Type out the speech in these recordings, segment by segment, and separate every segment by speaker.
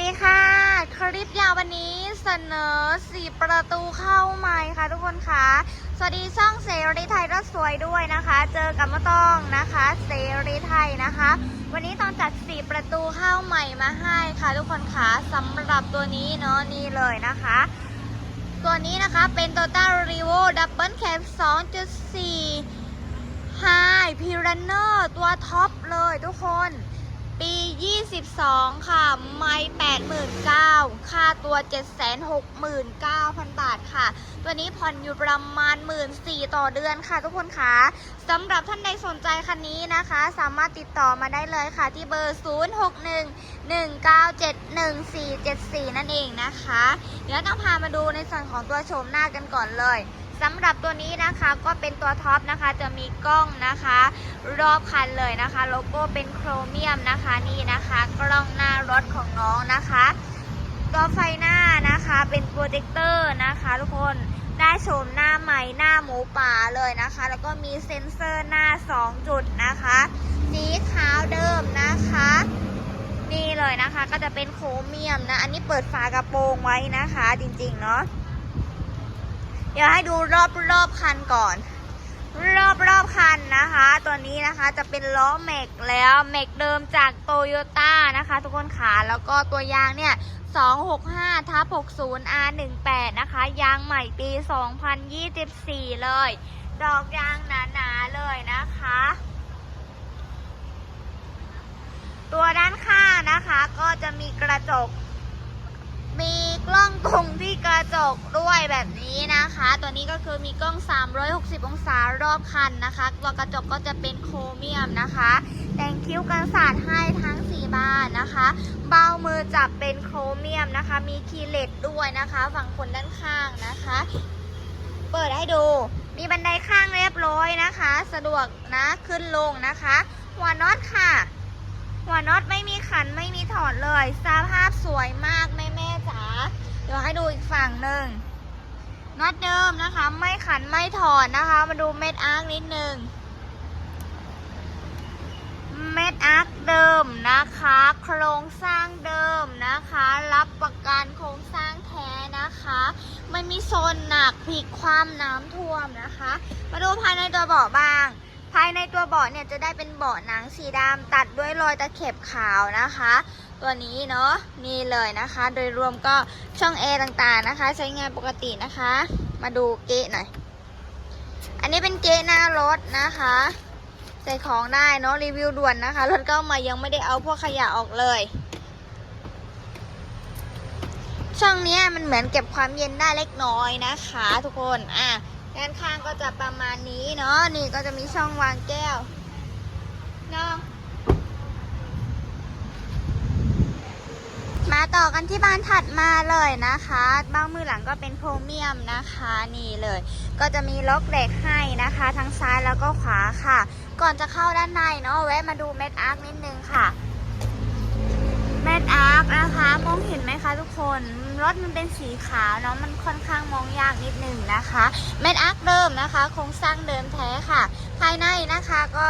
Speaker 1: ดีค่ะ คลิปยาววันนี้เสนอสี่ประตูเข้าใหม่ค่ะทุกคนค่ะ สวัสดีช่องเสรีไทยรถสวยด้วยนะคะ เจอกับมะตองนะคะ เสรีไทยนะคะ วันนี้ต้องจัดสี่ประตูเข้าใหม่มาให้ค่ะทุกคนค่ะสำหรับตัวนี้เนาะนี่เลยนะคะ ตัวนี้นะคะเป็น Toyota r e v o Double Cab 2.4 High p i r a n n e r ตัวท็อปเลยทุกคน ปี 22 ค่ะ ไม่89,000ค่าตัว 769,000 บาทค่ะ ตัวนี้ผ่อนอยู่ประมาณ 14,000ต่อเดือนค่ะทุกคนค่ะสำหรับท่านใดสนใจคันนี้นะคะ สามารถติดต่อมาได้เลยค่ะ ที่เบอร์ 0611971474 นั่นเองนะคะ เดี๋ยวต้องพามาดูในส่วนของตัวโฉมหน้ากันก่อนเลย สำหรับตัวนี้นะคะก็เป็นตัวท็อปนะคะ จะมีกล้องนะคะ รอบคันเลยนะคะ โลโก้เป็นโครเมียมนะคะนี่นะคะ กล้องหน้ารถของน้องนะคะตัวไฟหน้านะคะเป็นโปรเจคเตอร์นะคะทุกคนได้โฉมหน้าใหม่หน้าหมูป่าเลยนะคะ แล้วก็มีเซ็นเซอร์หน้า 2 จุดนะคะสีขาวเดิมนะคะนี่เลยนะคะก็จะเป็นโครเมียมนะ อันนี้เปิดฝากระโปรงไว้นะคะจริงๆเนาะ เดี๋ยวให้ดูรอบรอบคันก่อน รอบรอบคันนะคะ ตัวนี้นะคะจะเป็นล้อแม็กแล้วแม็กเดิมจากโตโยต้านะคะ ทุกคนขาแล้วก็ตัวยางเนี่ย265ทับ60 R18 นะคะ ยางใหม่ปี 2024 เลย ดอกยางหนาๆเลยนะคะ ตัวด้านข้างนะคะก็จะมีกระจก กล้องตรงที่กระจกด้วยแบบนี้นะคะ ตัวนี้ก็คือมีกล้อง 360 องศารอบคันนะคะตัวกระจกก็จะเป็นโครเมียมนะคะ แต่งคิ้วกันศาสตร์ให้ทั้ง 4 บานนะคะ เบามือจับเป็นโครเมียมนะคะ มีคีเลสด้วยนะคะ ฝั่งคนด้านข้างนะคะ เปิดให้ดู มีบันไดข้างเรียบร้อยนะคะ สะดวกนะขึ้นลงนะคะ หัวน็อตค่ะ หัวน็อตไม่มีขันไม่มีถอดเลย สภาพสวยมากแม่ ดี๋ยวให้ดูอีกฝั่งหนึ่งน็อตเดิมนะคะ ไม่ขันไม่ถอดนะคะ มาดูเม็ดอาร์คนิดนึงเม็ดอาร์คเดิมนะคะ โครงสร้างเดิมนะคะ รับประกันโครงสร้างแท้นะคะ ไม่มีโซนหนักพลิกความน้ำท่วมนะคะ มาดูภายในตัวเบาะบ้าง ภายในตัวเบาะเนี่ยจะได้เป็นเบาะหนังสีดำตัดด้วยรอยตะเข็บขาวนะคะ ตัวนี้เนาะนี่เลยนะคะ โดยรวมก็ช่องแอร์ต่างๆนะคะ ใช้งานปกตินะคะ มาดูเกะหน่อย อันนี้เป็นเกะหน้ารถนะคะ ใส่ของได้เนาะรีวิวด่วนนะคะ รถก็มายังไม่ได้เอาพวกขยะออกเลย ช่องนี้มันเหมือนเก็บความเย็นได้เล็กน้อยนะคะ ทุกคนอะด้านข้างก็จะประมาณนี้เนาะนี่ก็จะมีช่องวางแก้วเนาะมา ต่อกันที่บานถัดมาเลยนะคะบ้างมือหลังก็เป็นโพรเมียมนะคะนี่เลย ก็จะมีล็อกเหล็กให้นะคะ ทั้งซ้ายแล้วก็ขวาค่ะ ก่อนจะเข้าด้านในเนาะแวะมาดูเม็ดอาร์คนิดนึงค่ะเม็ดอาร์คนะคะมองเห็นไหมคะทุกคนรถมันเป็นสีขาวเนาะมันค่อนข้างมองยากนิดนึงนะคะเม็ดอาร์คเดิมนะคะโครงสร้างเดิมแท้ค่ะ ภายในนะคะก็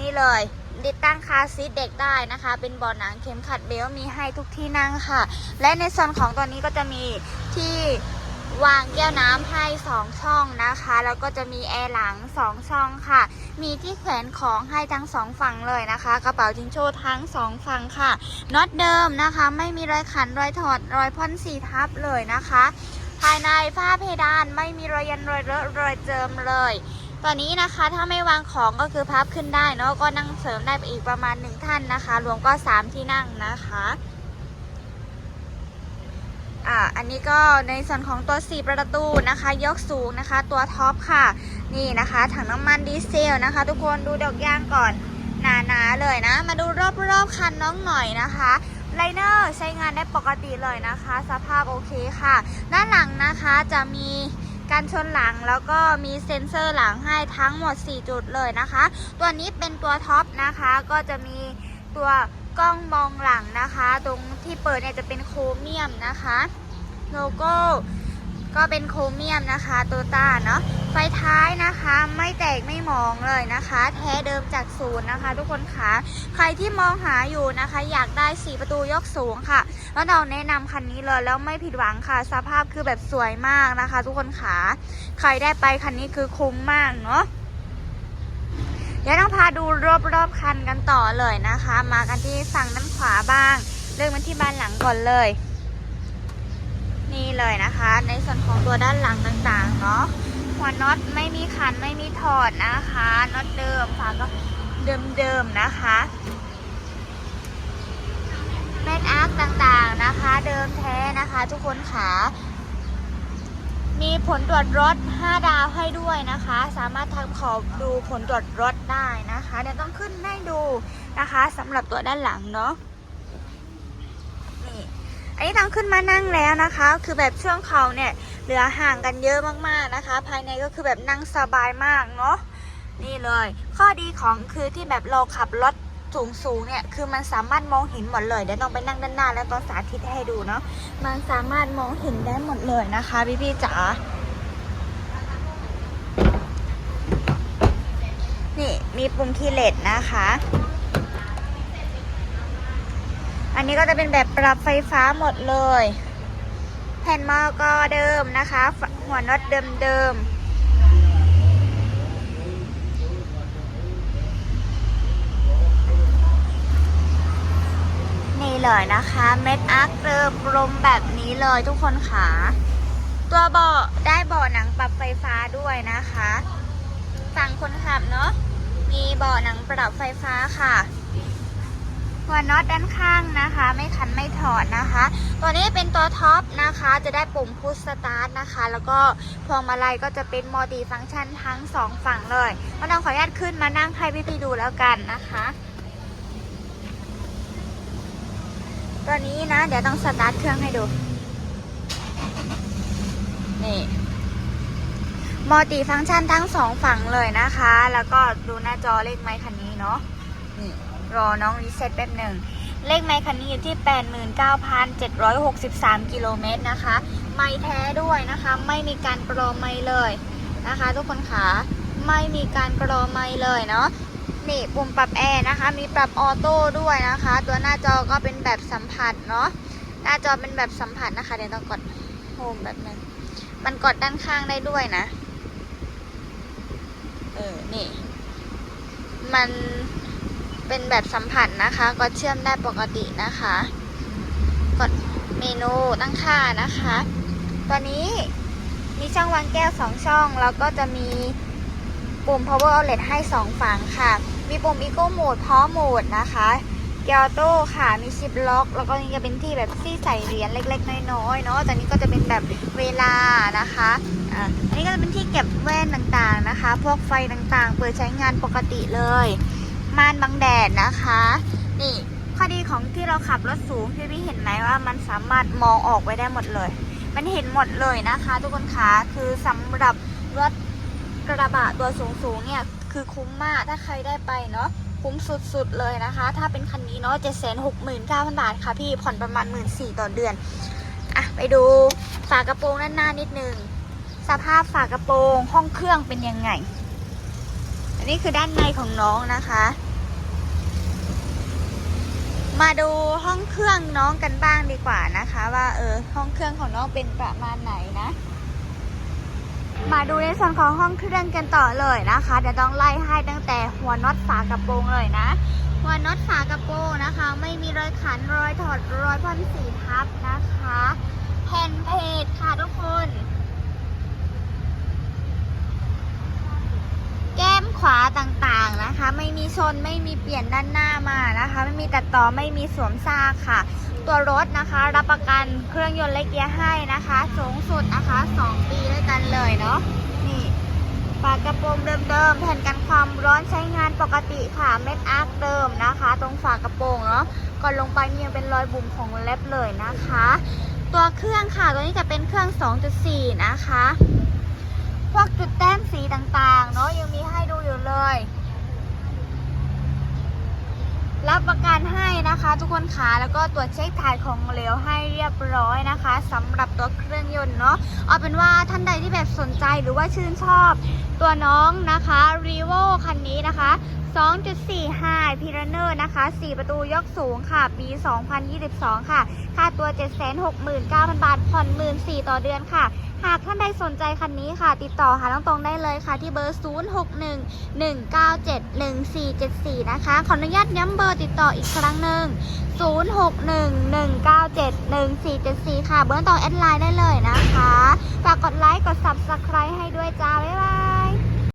Speaker 1: นี่เลย ติดตั้งคาซีทเด็กได้นะคะ เป็นเบาะหนังเข็มขัดเบลมีให้ทุกที่นั่งค่ะ และในส่วนของตัวนี้ก็จะมีที่วางแก้วน้ำให้ 2 ช่องนะคะ แล้วก็จะมีแอร์หลัง 2 ช่องค่ะ มีที่แขวนของให้ทั้งสองฝั่งเลยนะคะ กระเป๋าจิงโจ้ทั้งสองฝั่งค่ะน็อตเดิมนะคะ ไม่มีรอยขันรอยถอดรอยพ่นสีทับเลยนะคะ ภายในฝ้าเพดานไม่มีรอยยันรอยเลอะรอยเจิมเลย ตอนนี้นะคะถ้าไม่วางของก็คือพับขึ้นได้เนาะก็นั่งเสริมได้ไปอีกประมาณหนึ่งท่านนะคะ รวมก็3ที่นั่งนะคะอ่าอันนี้ก็ในส่วนของตัว 4 ประตูนะคะ ยกสูงนะคะ ตัวท็อปค่ะ นี่นะคะถังน้ำมันดีเซลนะคะ ทุกคนดูดอกยางก่อนหนาๆเลยนะ มาดูรอบๆคันน้องหน่อยนะคะไลเนอร์ใช้งานได้ปกติเลยนะคะ สภาพโอเคค่ะ ด้านหลังนะคะจะมี การชนหลังแล้วก็มีเซ็นเซอร์หลังให้ทั้งหมด 4 จุดเลยนะคะ ตัวนี้เป็นตัวท็อปนะคะ ก็จะมีตัวกล้องมองหลังนะคะ ตรงที่เปิดเนี่ยจะเป็นโครเมียมนะคะ โลโก้ ก็เป็นโครเมียมนะคะโตต้าเนาะไฟท้ายนะคะไม่แตกไม่มองเลยนะคะ แท้เดิมจากศูนย์นะคะ ทุกคนคะใครที่มองหาอยู่นะคะ อยากได้สีประตูยกสูงค่ะแล้วเราแนะนำคันนี้เลยแล้วไม่ผิดหวังค่ะ สภาพคือแบบสวยมากนะคะ ทุกคนคะใครได้ไปคันนี้คือคุ้มมากเนาะเดี๋ยวต้องพาดูรอบๆคันกันต่อเลยนะคะ มากันที่ฝั่งด้านขวาบ้าง เริ่มมาที่บ้านหลังก่อนเลย นี่เลยนะคะ ในส่วนของตัวด้านหลังต่างๆเนาะหัวน็อตไม่มีขันไม่มีถอดนะคะน็อตเดิมฝาก็เดิมๆนะคะแม็กอาร์คต่างๆนะคะ เดิมแท้นะคะทุกคนขามีผลตรวจรถ 5 ดาวให้ด้วยนะคะ สามารถทำขอดูผลตรวจรถได้นะคะ เดี๋ยวต้องขึ้นให้ดูนะคะสำหรับตัวด้านหลังเนาะ อันนี้ทางขึ้นมานั่งแล้วนะคะ คือแบบช่วงเขาเนี่ยเหลือห่างกันเยอะมากๆนะคะ ภายในก็คือแบบนั่งสบายมากเนาะนี่เลย ข้อดีของคือที่แบบเราขับรถสูงสูงเนี่ยคือมันสามารถมองเห็นหมดเลยเดี๋ยวต้องไปนั่งด้านหน้าแล้วตอนสาธิตให้ดูเนาะมันสามารถมองเห็นได้หมดเลยนะคะพี่พี่ๆจ๋านี่มีปุ่มคีย์เลสนะคะ อันนี้ก็จะเป็นแบบปรับไฟฟ้าหมดเลย แผ่นหมอก็เดิมนะคะ หัวน็อตเดิมเดิมๆนี่เลยนะคะเม็ดอาร์คเดิมกลมแบบนี้เลยทุกคนค่ะตัวเบาะได้เบาะหนังปรับไฟฟ้าด้วยนะคะ ฝั่งคนขับเนาะมีเบาะหนังปรับไฟฟ้าค่ะ หัวน็อตด้านข้างนะคะ ไม่ขันไม่ถอดนะคะ ตัวนี้เป็นตัวท็อปนะคะ จะได้ปุ่มพุชสตาร์ทนะคะ แล้วก็พวงมาลัยก็จะเป็นมัลติฟังก์ชันทั้งสองฝั่งเลยก็ต้องขออนุญาตขึ้นมานั่งให้พี่ๆดูแล้วกันนะคะตัวนี้นะ เดี๋ยวต้องสตาร์ทเครื่องให้ดู นี่มัลติฟังก์ชันทั้งสองฝั่งเลยนะคะ แล้วก็ดูหน้าจอเลขไม้คันนี้เนาะนี่ รอน้องรีเซ็ตแป๊บหนึ่ง เลขไมค์คันนี้อยู่ที่ 89,763 กิโลเมตรนะคะ ไม่แท้ด้วยนะคะ ไม่มีการกรอไม่เลยนะคะ ทุกคนขาไม่มีการกรอไม่เลยเนาะนี่ปุ่มปรับแอร์นะคะ มีปรับออโต้ด้วยนะคะ ตัวหน้าจอก็เป็นแบบสัมผัสเนาะหน้าจอเป็นแบบสัมผัสนะคะเดี๋ยวต้องกดโฮมแบบนึงมันกดด้านข้างได้ด้วยนะ เออ นี่ มัน เป็นแบบสัมผัสนะคะ ก็เชื่อมได้ปกตินะคะ กดเมนูตั้งค่านะคะตัวนี้มีช่องวางแก้ว 2 ช่อง แล้วก็จะมีปุ่ม power outlet ให้ 2 ฝั่งค่ะ มีปุ่ม eco mode พร้อมโหมดนะคะเกียร์โต้ค่ะ มีชิปล็อก แล้วก็นี่จะเป็นที่แบบที่ใส่เหรียญเล็ก ๆ น้อยๆเนาะจากนี้ก็จะเป็นแบบเวลานะคะ อ่า อันนี้ก็จะเป็นที่เก็บแว่นต่างๆนะคะ พวกไฟต่างๆ เปิดใช้งานปกติเลย ม่านบังแดดนะคะ นี่ข้อดีของที่เราขับรถสูงพี่พี่เห็นไหมว่ามันสามารถมองออกไปได้หมดเลย มันเห็นหมดเลยนะคะ ทุกคนคะคือสำหรับรถกระบะตัวสูงๆเนี่ยคือคุ้มมากถ้าใครได้ไปเนาะคุ้มสุดๆเลยนะคะ ถ้าเป็นคันนี้เนาะเจ็ดแสนหกหมื่นเก้าพันบาทค่ะพี่ผ่อนประมาณหมื่นสี่ต่อเดือนอะไปดูฝากระโปรงด้านหน้านิดนึงสภาพฝากระโปรงห้องเครื่องเป็นยังไง อันนี้คือด้านในของน้องนะคะ มาดูห้องเครื่องน้องกันบ้างดีกว่านะคะ ว่าเออห้องเครื่องของน้องเป็นประมาณไหนนะ มาดูในส่วนของห้องเครื่องกันต่อเลยนะคะเดี๋ยวต้องไล่ให้ตั้งแต่หัวน็อตฝากระโปรงเลยนะ หัวน็อตฝากระโปรงนะคะ ไม่มีรอยขันรอยถอดรอยพ่นสีทับนะคะ แผ่นเพจค่ะทุกคน แก้มข วาต่างๆนะคะ ไม่มีชนไม่มีเปลี่ยนด้านหน้ามานะคะ ไม่มีตัดต่อไม่มีสวมซากค่ะ ตัวรถนะคะ รับประกันเครื่องยนต์และเกียร์ให้นะคะ สูงสุดนะคะ 2 ปีด้วยกันเลยเนาะนี่ฝากระโปรงเดิมๆแผ่นกันความร้อนใช้งานปกติค่ะเม็ดอาร์คเดิมนะคะ ตรงฝากระโปรงเนาะก่อนลงไปนี่ยังเป็นรอยบุ๋มของเล็บเลยนะคะ ตัวเครื่องค่ะตัวนี้จะเป็นเครื่อง 2.4 นะคะ พวกจุดแต้มสีต่างๆ เนาะยังมีให้ดูอยู่เลย รับประกันให้นะคะ ทุกคนขาแล้วก็ตรวจเช็คถ่ายของเหลวให้เรียบร้อยนะคะสำหรับตัวเครื่องยนต์เนาะเอาเป็นว่าท่านใดที่แบบสนใจหรือว่าชื่นชอบตัวน้องนะคะ r e v o คันนี้นะคะ2.45 p i r a n e r นะคะ 4 ประตูยกสูงค่ะ ปี 2022 ค่ะ ค่าตัว 769,000 บาท ผ่อน 14,000 ต่อเดือนค่ะ หากท่านใดสนใจคันนี้ค่ะ ติดต่อหาน้องตรงได้เลยค่ะ ที่เบอร์ 0611971474 นะคะ ขออนุญาตย้ำเบอร์ติดต่ออีกครั้งหนึ่ง0611971474 ค่ะ เบอร์ตองแอดไลน์ได้เลยนะคะ ฝากกดไลค์ กด Subscribe ให้ด้วยจ้า บ๊ายบาย